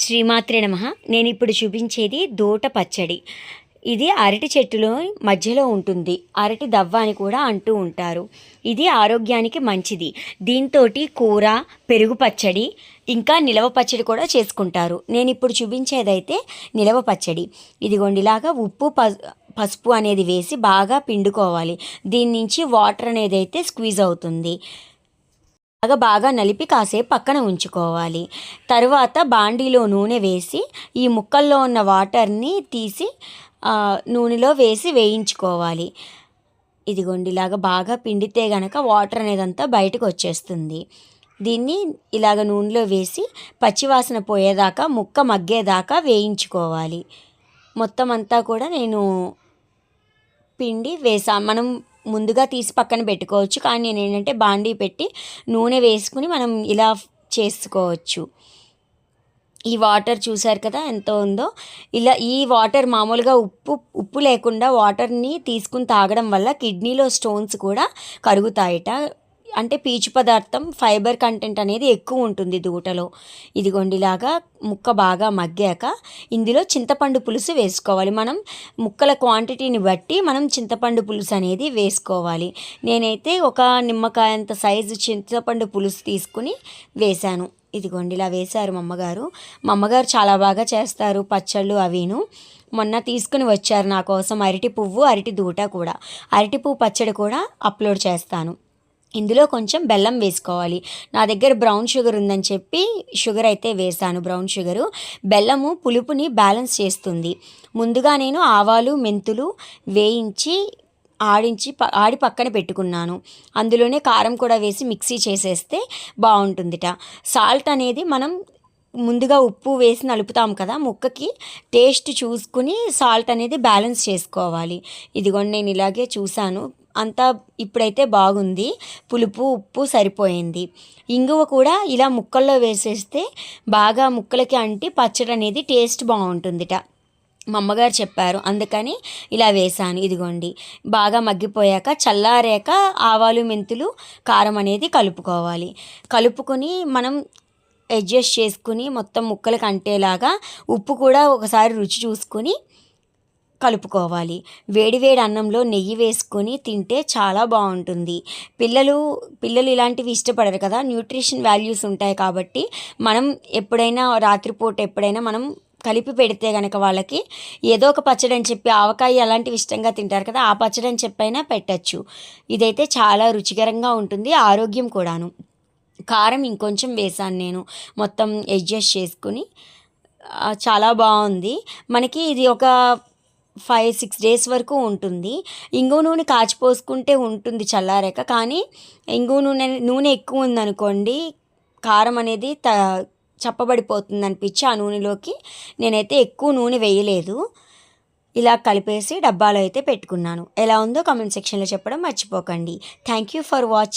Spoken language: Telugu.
శ్రీమాత్రే నమ. నేను ఇప్పుడు చూపించేది దోట పచ్చడి. ఇది అరటి చెట్టులో మధ్యలో ఉంటుంది. అరటి దవ్వ అని కూడా అంటూ ఉంటారు. ఇది ఆరోగ్యానికి మంచిది. దీంతో కూర పెరుగు పచ్చడి ఇంకా నిలవ పచ్చడి కూడా చేసుకుంటారు. నేను ఇప్పుడు చూపించేదైతే నిలవ పచ్చడి. ఇదిగోండిలాగా ఉప్పు ప పసుపు అనేది వేసి బాగా పిండుకోవాలి. దీని నుంచి వాటర్ అనేది అయితే స్క్వీజ్ అవుతుంది. బాగా బాగా నలిపి కాసేపు పక్కన ఉంచుకోవాలి. తర్వాత బాండీలో నూనె వేసి ఈ ముక్కల్లో ఉన్న వాటర్ని తీసి నూనెలో వేసి వేయించుకోవాలి. ఇదిగోండి ఇలాగ బాగా పిండితే గనక వాటర్ అనేదంతా బయటకు వచ్చేస్తుంది. దీన్ని ఇలాగ నూనెలో వేసి పచ్చివాసన పోయేదాకా ముక్క మగ్గేదాకా వేయించుకోవాలి. మొత్తం అంతా కూడా నేను పిండి వేసా. మనం ముందుగా తీసి పక్కన పెట్టుకోవచ్చు. కానీ నేను ఏంటంటే బాండీ పెట్టి నూనె వేసుకుని మనం ఇలా చేసుకోవచ్చు. ఈ వాటర్ చూసారు కదా ఎంత ఉందో? ఇలా ఈ వాటర్ మామూలుగా ఉప్పు ఉప్పు లేకుండా వాటర్ని తీసుకుని తాగడం వల్ల కిడ్నీలో స్టోన్స్ కూడా కరుగుతాయట. అంటే పీచు పదార్థం ఫైబర్ కంటెంట్ అనేది ఎక్కువ ఉంటుంది దూటలో. ఇదిగొండిలాగా ముక్క బాగా మగ్గాక ఇందులో చింతపండు పులుసు వేసుకోవాలి. మనం ముక్కల క్వాంటిటీని బట్టి మనం చింతపండు పులుసు అనేది వేసుకోవాలి. నేనైతే ఒక నిమ్మకాయ అంత సైజు చింతపండు పులుసు తీసుకుని వేశాను. ఇదిగోండి ఇలా వేశారు మా అమ్మగారు మా అమ్మగారు చాలా బాగా చేస్తారు పచ్చళ్ళు అవిను. మొన్న తీసుకుని వచ్చారు నా కోసం అరటి పువ్వు అరటి దూట కూడా. అరటి పువ్వు పచ్చడి కూడా అప్లోడ్ చేస్తాను. ఇందులో కొంచెం బెల్లం వేసుకోవాలి. నా దగ్గర బ్రౌన్ షుగర్ ఉందని చెప్పి షుగర్ అయితే వేసాను బ్రౌన్ షుగరు. బెల్లము పులుపుని బ్యాలెన్స్ చేస్తుంది. ముందుగా నేను ఆవాలు మెంతులు వేయించి ఆడించి ఆడి పక్కన పెట్టుకున్నాను. అందులోనే కారం కూడా వేసి మిక్సీ చేసేస్తే బాగుంటుందిట. సాల్ట్ అనేది మనం ముందుగా ఉప్పు వేసి నలుపుతాం కదా ముక్కకి టేస్ట్ చూసుకుని సాల్ట్ అనేది బ్యాలెన్స్ చేసుకోవాలి. ఇదిగోండి నేను ఇలాగే చూశాను. అంతా ఇప్పుడైతే బాగుంది. పులుపు ఉప్పు సరిపోయింది. ఇంగువ కూడా ఇలా ముక్కల్లో వేసేస్తే బాగా ముక్కలకి అంటి పచ్చడి అనేది టేస్ట్ బాగుంటుందిట. మా అమ్మగారు చెప్పారు అందుకని ఇలా వేసాను ఇదిగోండి. బాగా మగ్గిపోయాక చల్లారాక ఆవాలు మెంతులు కారం అనేది కలుపుకోవాలి. కలుపుకొని మనం అడ్జస్ట్ చేసుకుని మొత్తం ముక్కలకు అంటేలాగా ఉప్పు కూడా ఒకసారి రుచి చూసుకుని కలుపుకోవాలి. వేడివేడి అన్నంలో నెయ్యి వేసుకొని తింటే చాలా బాగుంటుంది. పిల్లలు పిల్లలు ఇలాంటివి ఇష్టపడరు కదా. న్యూట్రిషన్ వాల్యూస్ ఉంటాయి కాబట్టి మనం ఎప్పుడైనా రాత్రిపూట ఎప్పుడైనా మనం కలిపి పెడితే కనుక వాళ్ళకి ఏదో ఒక పచ్చడి అని చెప్పి ఆవకాయ అలాంటివి ఇష్టంగా తింటారు కదా ఆ పచ్చడి అని చెప్పైనా పెట్టచ్చు. ఇదైతే చాలా రుచికరంగా ఉంటుంది ఆరోగ్యం కూడాను. కారం ఇంకొంచెం వేసాను నేను. మొత్తం అడ్జస్ట్ చేసుకుని చాలా బాగుంది. మనకి ఇది ఒక ఫైవ్ సిక్స్ డేస్ వరకు ఉంటుంది. ఇంగు నూనె కాచిపోసుకుంటే ఉంటుంది చల్లారాక. కానీ ఇంగు నూనె నూనె ఎక్కువ ఉందనుకోండి కారం అనేది త చప్పబడిపోతుంది అనిపించి ఆ నూనెలోకి నేనైతే ఎక్కువ నూనె వేయలేదు. ఇలా కలిపేసి డబ్బాలో అయితే పెట్టుకున్నాను. ఎలా ఉందో కామెంట్ సెక్షన్లో చెప్పడం మర్చిపోకండి. Thank you for watching